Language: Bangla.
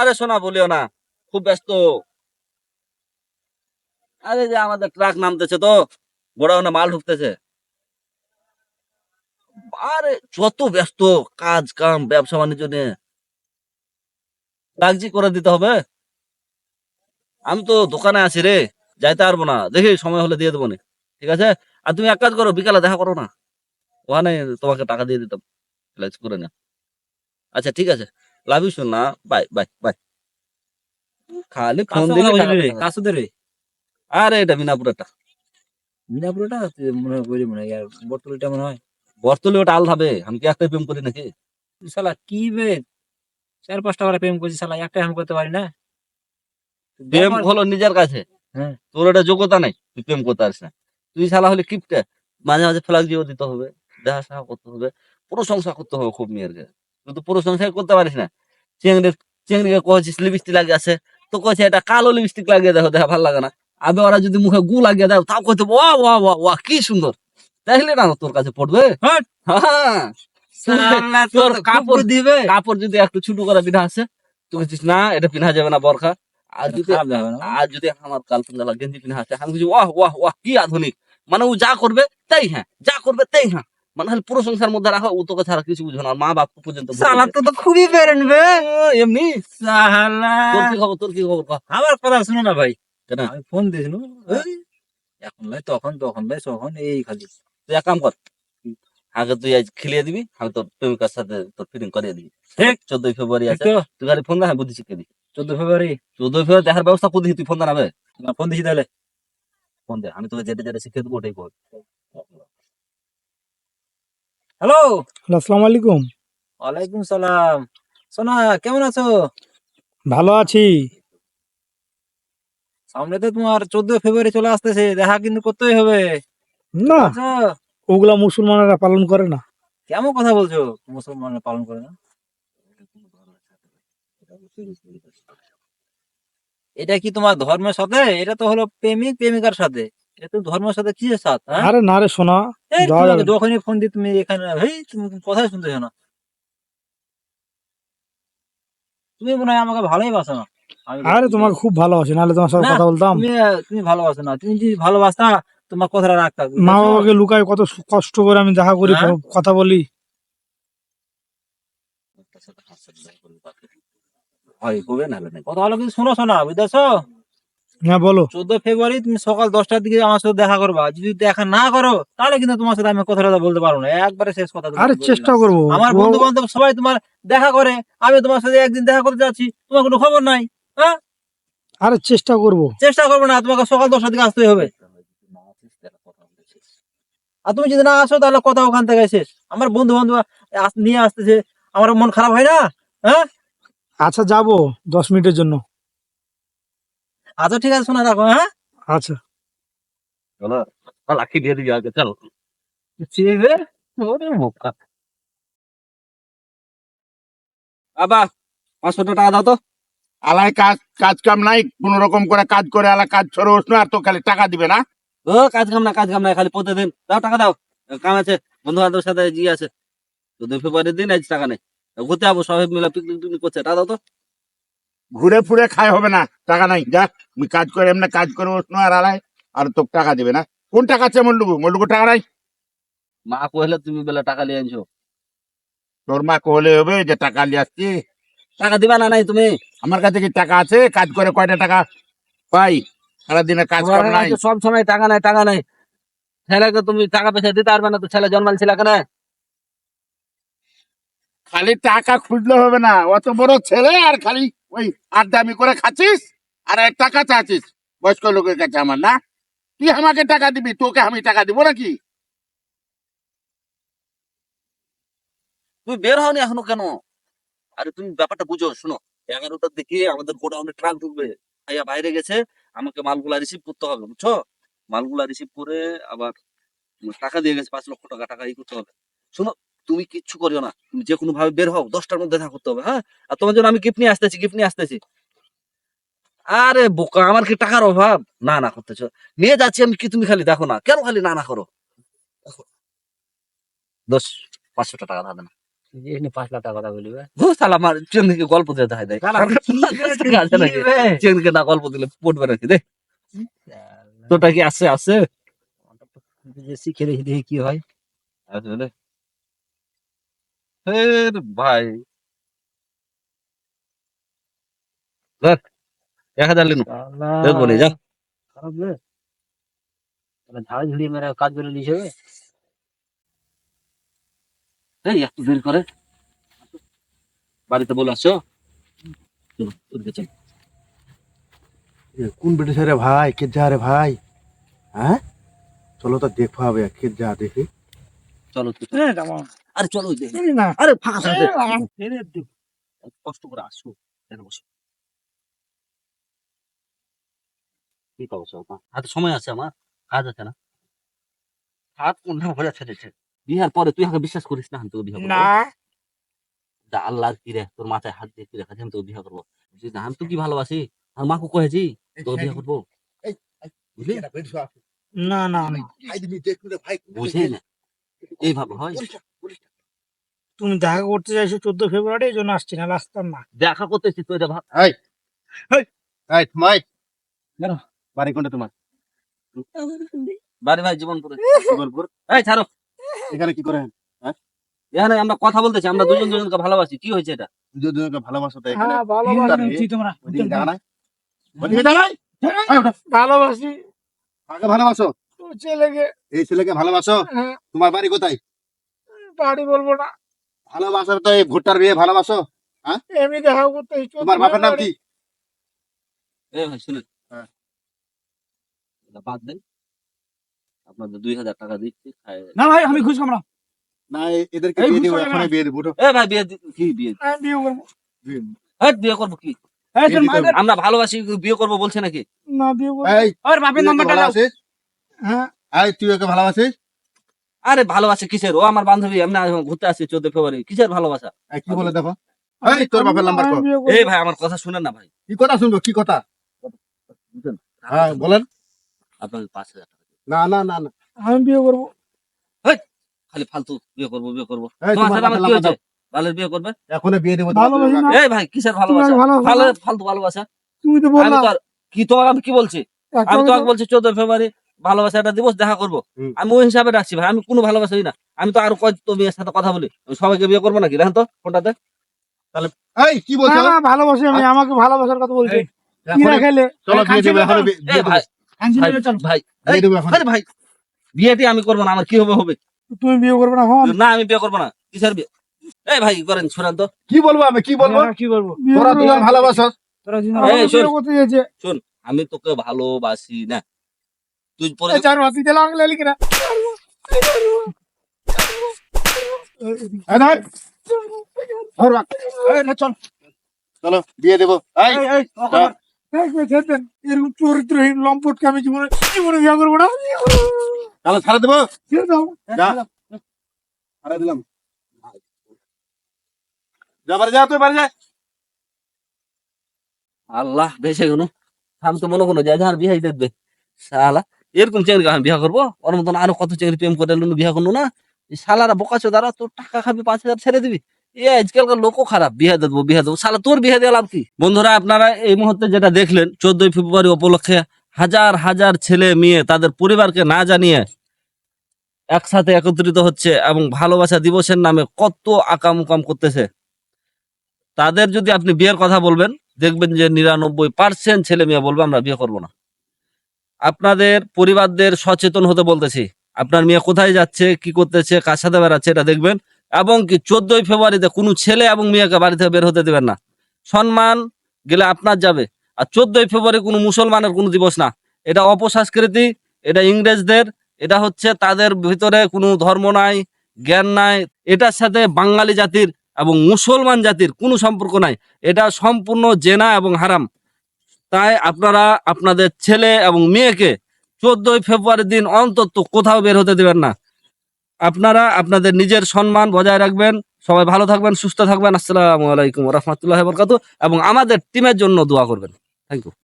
আরে শোনা বলিও না। খুব ব্যস্ত। আরে যে আমাদের ট্রাক নামতেছে তো গোডাউনে মাল ঢুকতেছে। আরে যত ব্যস্ত, কাজ, কাম, ব্যবসা, বাণিজ্য নিয়ে। কাগজি করে দিতে হবে। আমি তো দোকানে আছি রে, যাইতে পারব না। দেখি, সময় হলে দিয়ে দেবো নি। ঠিক আছে? আর তুমি এক কাজ করো, বিকালে দেখা করো না। ওখানে তোমাকে টাকা দিয়ে দিতাম। করে না। আচ্ছা ঠিক আছে। লাভ ইউ না বাই বাই বাই। খালি ফোন দিলে। কাছে দে রে। আরে এটা মিনাপুরটা। তুই মনে বুঝি মনে হয় আর বটতলিটা মনে হয়। বর্তলে ওটা আল হবে আমি কি একটা প্রেম করি নাকি? শালা কি বে? চার পাঁচটা করে প্রেম করছিস শালা একটা আমি করতে পারি না। প্রেম হলো নিজের কাছে। হ্যাঁ। তোর এটা যোগ্যতা নাই তুই প্রেম করতে পারিস না। তুই শালা হলে কিপটে মাঝে মাঝে ফ্লাগ জিও দিতে হবে দেখা করতে হবে প্রশংসা করতে হবে খুব মেয়েরকে। তো প্রশংসা করতে পারিস না। চেংড়ির চেংড়িকে কয়েছিস লিপস্টিক লাগিয়ে আছে। তো কয়েছে এটা কালো লিপস্টিক লাগিয়ে দেখো দেখা ভালো লাগে না। আবে ওরা যদি মুখে গু লাগিয়ে দেয় তাও কইতে ওয়া ওয়া ওয়া ওয়া কি সুন্দর। তাহলে না তোর কাছে পড়বে? হ্যাঁ। তোর তোর কাপড় দিবে। কাপড় যদি একটু ছোট করে পিঠা আছে তুই বলছিস না এটা পিনা যাবে না বরখা। আর যদি আর যদি আমার গেঞ্জি পিনা আছে আমি বলছি ওয়াহ ওয়াহ ওয়াহ কি আধুনিক। মানে ও যা করবে তাই হ্যাঁ যা করবে তাই হ্যাঁ। মানে পুরো সংসার মধ্যে রাখা ও তোকে ছাড়া কিছু বুঝবে না মা বাপ পর্যন্ত। শালা তো তো খুবই বেরেন বে। এমনি? শালা তোর কি খবর তোর কি খবর? আমার কথা শুনো না ভাই। কেন? আমি ফোন দিয়েছিল এখন ভাই তখন তখন ভাই তখন এই খালি। তুই এক কাম কর আগে তুই আজ খেলিয়ে দিবি আমি তোর প্রেমিকার সাথে তোর ফিলিং করিয়ে দিবি। ঠিক। চোদ্দই ফেব্রুয়ারি আছে তুই খালি ফোন দা হ্যাঁ বুদ্ধি শিখিয়ে দিবি চোদ্দ ফেব্রুয়ারি? চোদ্দই ফেব্রুয়ারি দেখার ব্যবস্থা করে দিবি তুই ফোন দাঁড়াবে ফোন দিছি তাহলে। ফোন দে আমি তোকে যেটা যেটা শিখিয়ে দেবো ওটাই কর। হ্যালো। হ্যালো, আসসালামু আলাইকুম। ওয়ালাইকুম সালাম। সোনা কেমন আছো? ভালো আছি। সামনে তো তোমার চোদ্দ ফেব্রুয়ারি চলে আসতেছে দেখা কিন্তু করতেই হবে। না ওগুলা মুসলমানেরা পালন করে না। কেমন কথা বলছো? মুসলমানরা পালন করে না? এটা কি তোমার ধর্মের সাথে? এটা তো হলো প্রেমিক প্রেমিকার সাথে। এটা ধর্মের সাথে কি সাথ হ্যাঁ? আরে না রে সোনা এই যাওয়া তোমাকে যাবে না। যখনই ফোন দিই তুমি এখানে হেই তুমি কথাই শুনতেছো না। তুমি মনে হয় আমাকে ভালোই বাসো না। আরে তোমাকে খুব ভালোবাসি নাহলে তোমার সাথে কথা বলতাম। তুমি ভালোবাসো না। তুমি যদি ভালোবাসতা তোমার কথাটা রাখতা মা বাবাকে লুকায় কত কষ্ট করে আমি দেখা করি হ্যাঁ? কথা বলি। হয় করবে না কথা হলো কিন্তু শুনো শোনা বুঝতেছো হ্যাঁ বলো। চোদ্দ ফেব্রুয়ারি তুমি সকাল দশটার দিকে আমার সাথে দেখা করবা। যদি দেখা না করো তাহলে কিন্তু তোমার সাথে আমি কথাটা বলতে পারব না। একবারে শেষ কথা আরে চেষ্টা করব। আমার বন্ধু বান্ধব সবাই তোমার দেখা করে আমি তোমার সাথে একদিন দেখা করতে যাচ্ছি তোমার কোনো খবর নাই হ্যাঁ? আরে চেষ্টা করব। চেষ্টা করব না তোমাকে সকাল দশটার দিকে আসতেই হবে। আর তুমি যদি না আসো তাহলে কথা ওখান থেকে শেষ। আমার বন্ধু বান্ধব নিয়ে আসতেছে আমার মন খারাপ হয় না হ্যাঁ? আচ্ছা যাব দশ মিনিটের জন্য। আচ্ছা ঠিক আছে শোনা রাখো হ্যাঁ? আচ্ছা। চলো লাখি দিয়ে দিবি আগে চল। ঠিক ওরে বোকা। আবা পাঁচশো টাকা দাও তো। আলাই কাজ কাজ কাম নাই কোন রকম করে কাজ করে আলা কাজ ছড়ে না আর তো খালি টাকা দিবে না। ও কাজ কাম না কাজ কাম না খালি প্রতিদিন। দাও টাকা দাও। কাম আছে বন্ধু বান্ধবের সাথে জি আছে। চোদ্দ ফেব্রুয়ারির দিন আজ টাকা নেই। ঘুরতে যাব সবাই মিলে পিকনিক টিকনিক করছে টাকা দাও তো। ঘুরে ফুরে খাই হবে না টাকা নাই যা মুই কাজ করে এমনি কাজ করে না আর আলাই আর তো টাকা দিবে না। কোন টাকা আছে মল্লুকু মল্লুকু টাকা নাই? মা কহিলে তুমি বেলা টাকা নিয়ে আনছো? তোর মা কহলে হবে যে টাকা নিয়ে আসছি। টাকা দিবা না নাই তুমি? আমার কাছে কি টাকা আছে? কাজ করে কয়টা টাকা পাই? সারাদিনে কাজ কাম নাই। সব সময় টাকা নাই টাকা নাই। ছেলেকে তুমি টাকা পয়সা দিতে পারবে না তো ছেলে জন্মাল ছিল কেন? খালি টাকা খুঁজলে হবে না অত বড় ছেলে আর খালি ওই আড্ডামি করে খাচ্ছিস? আর টাকা চাচ্ছিস বয়স্ক লোকের কাছে আমার, না? তুই আমাকে টাকা দিবি, তোকে আমি টাকা দিব নাকি? তুমি বের হওনি এখনও কেন? আরে তুমি ব্যাপারটা বুঝো, শোনো। এগারোটার দিকে আমাদের গোডাউনে ট্রাক ঢুকবে। ভাইয়া বাইরে গেছে, আমাকে মালগুলা রিসিভ করতে হবে, বুঝছ? মালগুলা রিসিভ করে আবার টাকা দিয়ে গেছে, পাঁচ লক্ষ টাকা টাকা ই করতে হবে। শোনো তুমি কিচ্ছু করিও না। তুমি যে কোনো ভাবে বের হও দশটার মধ্যে দেখা করতে হবে হ্যাঁ? আর তোমার জন্য আমি গিফট নিয়ে আসতেছি গিফট নিয়ে আসতেছি। আরে বোকা আমার কি টাকার অভাব? না না করতেছ নিয়ে যাচ্ছি আমি কি তুমি খালি? দেখো না। কেন খালি না না করো? দশ পাঁচশো টাকা ধার দেনা এখানে পাঁচ লাখ টাকা কথা বলবে ও শালা আমার চেনকে গল্প দিয়ে দেখায় দেয়। চেনকে না গল্প দিলে পড়বে নাকি দে। তোটা কি আছে আছে? যে শিখে রেখে দেখি কি হয়? রে হের ভাই। দেখ এক হাজার লিনু। দেখব নি যা। খারাপ রে। তাহলে ঝাড় ঝুড়িয়ে মেরে কাজ করে নিয়েছে। এই একটু দেরি করে। বাড়িতে বলে আসছো? কোন ব্রিটিশ রে ভাই? কে যা রে ভাই? হ্যাঁ? চলো তো দেখব হবে কে যা দেখি। চলো। আমার। আরে চলো না আরে কষ্ট করে আসো এখানে বসো কি করছ হাতে সময় আছে আমার কাজ আছে না হাত কোন ঘরে ছেড়েছে বিহার পরে তুই আমাকে বিশ্বাস করিস না আমি তোকে বিয়ে না দা আল্লাহর কি রে তোর মাথায় হাত দিয়ে কি রেখা আমি তোকে বিয়ে করব বুঝলি না আমি তো কি ভালোবাসি আর মাকে কয়েছি তোকে বিয়ে করব বুঝলি না না না বুঝে না এইভাবে হয় তুমি দেখা করতে চাইছো চোদ্দ ফেব্রুয়ারি এই জন্য আসছি না আসতাম না। দেখা করতেছি তুই এটা ভাব। এই। মাই। কেন? বাড়ি কোনটা তোমার? বাড়ি। ভাই জীবন করে এই ছাড়ো। এখানে কি করেন? এখানে আমরা কথা বলতেছি আমরা দুজন দুজনকে ভালোবাসি কি হয়েছে এটা? দুজন দুজনকে ভালোবাসো তো এখানে। হ্যাঁ ভালোবাসি। তোমরা ওঠো। ভালোবাসি। কাকে ভালোবাসো? তো ছেলেকে। এই ছেলেকে ভালোবাসো? হ্যাঁ, তোমার বাড়ি কোথায়? বাড়ি বলব না। ভালোবাসো তো এই ভুট্টার বিয়ে ভালোবাসো এমনি দেখা করতে তোমার বাপের নাম কি? এই ভাই শুনুন। হ্যাঁ। বাদ দেন। আপনাদের দুই হাজার টাকা দিচ্ছি না ভাই আমি খুশ আমরা না। এ- এদেরকে বিয়ে দিব বুঝতে বিয়ে দিব এ ভাই বিয়ে কি বিয়ে? বিয়ে করব। এই বিয়ে করব কি? আমরা ভালোবাসি বিয়ে করব বলছে নাকি? না বিয়ে করব। এই ওর বাপের তুই নাম্বারটা দাও। হ্যাঁ। তুই ওকে ভালোবাসিস? আরে ভালোবাসে কিসের? ও আমার বান্ধবী এমনি ঘুরতে আসছে চোদ্দ ফেব্রুয়ারি। কিসের ভালোবাসা? কি বলে দেখো? এই তোর বাপের নাম্বার আমি কর বিয়ে করব। এই ভাই আমার কথা শুনেন না ভাই। কি কথা শুনব? কি কথা? হ্যাঁ বলেন। আপনাকে পাঁচ হাজার টাকা না না না না। আমি বিয়ে করব। খালি ফালতু বিয়ে করব বিয়ে করব। এই তোমার তোমার সাথে আমার কি হয়েছে? ভালের বিয়ে করবে? এখনই বিয়ে দিব এই ভাই কিসের ভালোবাসা? ভালো ফালতু ভালোবাসা। তুমি তো আমি বললা কি তোমাকে আমি কি বলছি? আমি তোমাকে বলছি চোদ্দ ফেব্রুয়ারি ভালোবাসা একটা দিবস দেখা করব। আমি ওই হিসাবে রাখছি ভাই আমি কোনো ভালোবাসাই না। আমি তো আরও কয়েক মেয়ের সাথে কথা বলি আমি সবাইকে বিয়ে করব নাকি? দেখেন তো ফোনটাতে। এই কি বলছো? না, না, ভালোবাসি আমি আমাকে ভালোবাসার কথা বলছি। ভাই বিয়েটি আমি করব না আমার কি হবে হবে? তুমি বিয়ে করবে না না আমি বিয়ে করব না কিসের বিয়ে? এই ভাই করেন তো। কি বলব আমি কি বলব? কি বলব? তোরা দুজন ভালোবাসো। তোরা শোন। আমি তোকে ভালোবাসি না। তুই পরে চার মাসি দিলে আমাকে লেলিকে না। ধর। বাক। এই, না, চল। চলো বিয়ে দেবো। এই এই, এই, চল। এই, এই, ছেড়ে এরকম চরিত্রহীন লম্পটকে আমি জীবনে জীবনে বিয়ে করব না। চলো ছাড়া দেবো? ছেড়ে দাও। যা। ছাড়া। দিলাম। যা বাড়ি যা তুই বাড়ি যা। আল্লাহ বেশে গেল আমি তো মনে করো যে যার বিয়ে দেখবে শালা। এরকম চেংড়ি আমি বিয়ে করব। ওর মতন আরও কত চেংড়ি প্রেম করে এলো বিয়ে করল না? শালারা বোকাচো দ্বারা তোর টাকা খাবি, পাঁচ হাজার ছেড়ে দিবি। এ আজকালকার লোকও খারাপ বিয়ে দেবো বিয়ে দেবো। শালা, তোর বিয়ে দিয়ে লাভ কি? বন্ধুরা, আপনারা এই মুহূর্তে যেটা দেখলেন, চোদ্দই ফেব্রুয়ারি উপলক্ষে হাজার হাজার ছেলে মেয়ে তাদের পরিবারকে না জানিয়ে একসাথে একত্রিত হচ্ছে এবং ভালোবাসা দিবসের নামে কত আকাম উকাম করতেছে। তাদের যদি আপনি বিয়ের কথা বলবেন, দেখবেন যে নিরানব্বই পার্সেন্ট ছেলে মেয়ে বলবে, আমরা বিয়ে করব না। আপনাদের পরিবারদের সচেতন হতে বলতেছি। আপনার মেয়ে কোথায় যাচ্ছে, কি করতেছে, কার সাথে বেড়াচ্ছে, এটা দেখবেন। এবং কি চোদ্দই ফেব্রুয়ারিতে কোনো ছেলে এবং মেয়েকে বাড়ি থেকে বের হতে দেবেন না। সম্মান গেলে আপনার যাবে। আর চোদ্দই ফেব্রুয়ারি কোনো মুসলমানের কোনো দিবস না। এটা অপসংস্কৃতি, এটা ইংরেজদের, এটা হচ্ছে তাদের ভিতরে কোনো ধর্ম নাই, জ্ঞান নাই। এটার সাথে বাঙালি জাতির এবং মুসলমান জাতির কোনো সম্পর্ক নাই। এটা সম্পূর্ণ জেনা এবং হারাম। তাই আপনারা আপনাদের ছেলে এবং মেয়েকে চোদ্দই ফেব্রুয়ারির দিন অন্তত কোথাও বের হতে দেবেন না। আপনারা আপনাদের নিজের সম্মান বজায় রাখবেন। সবাই ভালো থাকবেন, সুস্থ থাকবেন। আসসালামু আলাইকুম রহমতুল্লাহ বরকাত এবং আমাদের টিমের জন্য দোয়া করবেন। Thank you